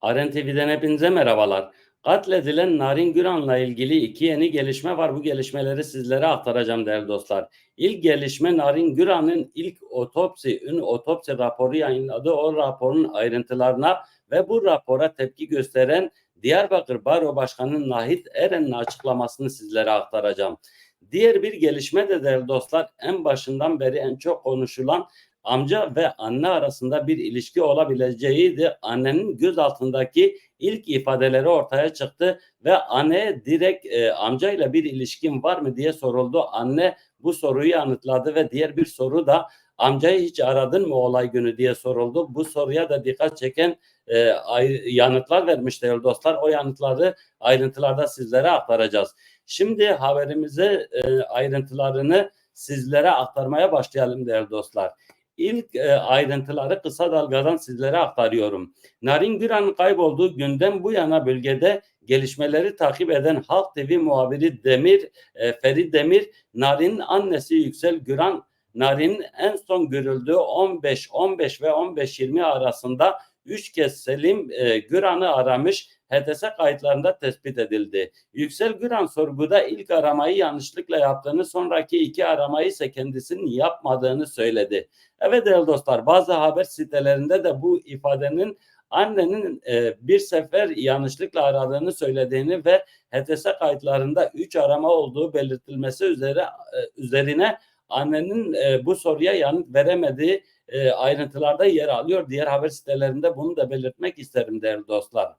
Aren TV'den hepinize merhabalar. Katledilen Narin Güran'la ilgili iki yeni gelişme var. Bu gelişmeleri sizlere aktaracağım değerli dostlar. İlk gelişme Narin Güran'ın ilk otopsi, ün otopsi raporu yayınladı. O raporun ayrıntılarına ve bu rapora tepki gösteren Diyarbakır Baro Başkanı Nahit Eren'in açıklamasını sizlere aktaracağım. Diğer bir gelişme de değerli dostlar en başından beri en çok konuşulan amca ve anne arasında bir ilişki olabileceğiydi. Annenin göz altındaki ilk ifadeleri ortaya çıktı ve anne direkt e, amcayla bir ilişkin var mı diye soruldu. Anne bu soruyu yanıtladı ve diğer bir soru da amcayı hiç aradın mı olay günü diye soruldu. Bu soruya da dikkat çeken e, yanıtlar vermiş değerli dostlar. O yanıtları ayrıntılarda sizlere aktaracağız. Şimdi haberimize e, ayrıntılarını sizlere aktarmaya başlayalım değerli dostlar. İlk e, ayrıntıları kısa dalgadan sizlere aktarıyorum. Narin Güran kaybolduğu günden bu yana bölgede gelişmeleri takip eden Halk TV muhabiri Demir, e, Ferit Demir, Narin'in annesi Yüksel Güran, Narin'in en son görüldüğü 15, 15 ve 15-20 arasında 3 kez Selim e, Güran'ı aramış HTS kayıtlarında tespit edildi. Yüksel Güran sorguda ilk aramayı yanlışlıkla yaptığını, sonraki iki aramayı ise kendisinin yapmadığını söyledi. Evet değerli dostlar, bazı haber sitelerinde de bu ifadenin annenin e, bir sefer yanlışlıkla aradığını söylediğini ve HTS kayıtlarında 3 arama olduğu belirtilmesi üzere e, üzerine annenin e, bu soruya yanıt veremediği e, ayrıntılarda yer alıyor. Diğer haber sitelerinde bunu da belirtmek isterim değerli dostlar.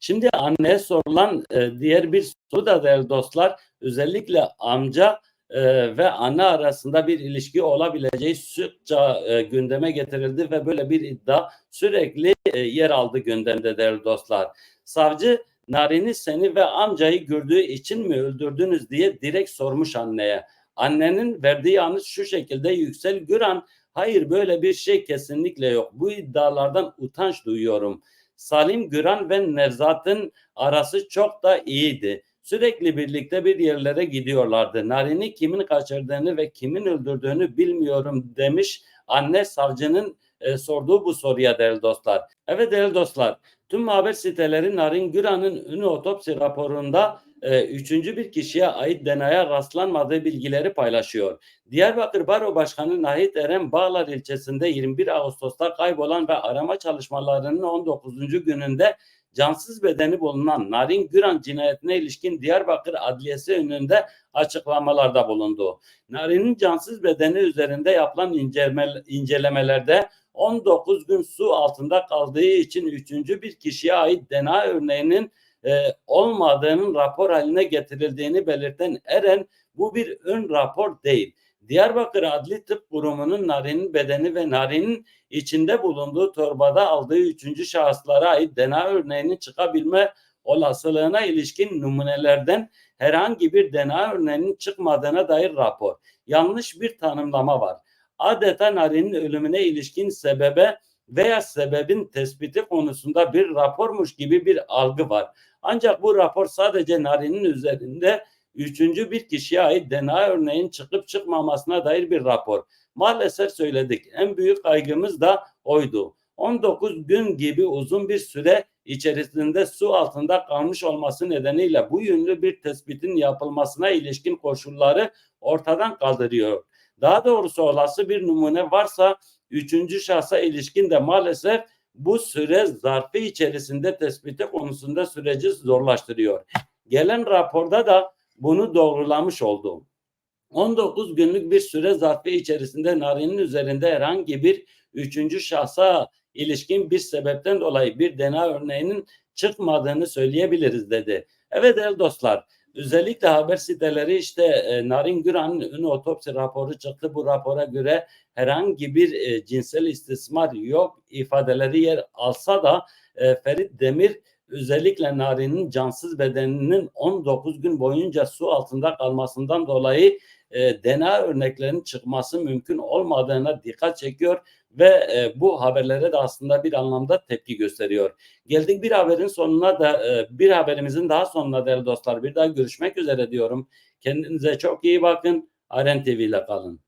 Şimdi anneye sorulan e, diğer bir soru da değerli dostlar özellikle amca e, ve anne arasında bir ilişki olabileceği sıkça e, gündeme getirildi ve böyle bir iddia sürekli e, yer aldı gündemde değerli dostlar. Savcı Narin'i seni ve amcayı gördüğü için mi öldürdünüz diye direkt sormuş anneye. Annenin verdiği yanıt şu şekilde Yüksel Güran hayır böyle bir şey kesinlikle yok. Bu iddialardan utanç duyuyorum. Salim Güran ve Nevzat'ın arası çok da iyiydi. Sürekli birlikte bir yerlere gidiyorlardı. Narin'i kimin kaçırdığını ve kimin öldürdüğünü bilmiyorum demiş anne savcının e, sorduğu bu soruya değerli dostlar. Evet değerli dostlar tüm haber siteleri Narin Güran'ın ünlü otopsi raporunda e, üçüncü bir kişiye ait DNA'ya rastlanmadığı bilgileri paylaşıyor. Diyarbakır Baro Başkanı Nahit Eren Bağlar ilçesinde 21 Ağustos'ta kaybolan ve arama çalışmalarının 19. gününde cansız bedeni bulunan Narin Güran cinayetine ilişkin Diyarbakır Adliyesi önünde açıklamalarda bulundu. Narin'in cansız bedeni üzerinde yapılan incelemelerde 19 gün su altında kaldığı için üçüncü bir kişiye ait DNA örneğinin e, olmadığının rapor haline getirildiğini belirten Eren bu bir ön rapor değil. Diyarbakır Adli Tıp Kurumu'nun Narin'in bedeni ve Narin'in içinde bulunduğu torbada aldığı üçüncü şahıslara ait DNA örneğinin çıkabilme olasılığına ilişkin numunelerden herhangi bir DNA örneğinin çıkmadığına dair rapor. Yanlış bir tanımlama var. Adeta Narin'in ölümüne ilişkin sebebe veya sebebin tespiti konusunda bir rapormuş gibi bir algı var. Ancak bu rapor sadece Narin'in üzerinde üçüncü bir kişiye ait DNA örneğin çıkıp çıkmamasına dair bir rapor. Maalesef söyledik. En büyük kaygımız da oydu. 19 gün gibi uzun bir süre içerisinde su altında kalmış olması nedeniyle bu yönlü bir tespitin yapılmasına ilişkin koşulları ortadan kaldırıyor. Daha doğrusu olası bir numune varsa üçüncü şahsa ilişkin de maalesef bu süre zarfı içerisinde tespiti konusunda süreci zorlaştırıyor. Gelen raporda da bunu doğrulamış oldu. 19 günlük bir süre zarfı içerisinde Narin'in üzerinde herhangi bir üçüncü şahsa ilişkin bir sebepten dolayı bir DNA örneğinin çıkmadığını söyleyebiliriz dedi. Evet değerli dostlar özellikle haber siteleri işte e, Narin Güran'ın otopsi raporu çıktı. Bu rapora göre herhangi bir e, cinsel istismar yok ifadeleri yer alsa da e, Ferit Demir özellikle Narin'in cansız bedeninin 19 gün boyunca su altında kalmasından dolayı e, DNA örneklerinin çıkması mümkün olmadığına dikkat çekiyor ve e, bu haberlere de aslında bir anlamda tepki gösteriyor. Geldik bir haberin sonuna da e, bir haberimizin daha sonuna değerli dostlar. Bir daha görüşmek üzere diyorum. Kendinize çok iyi bakın. Aren TV ile kalın.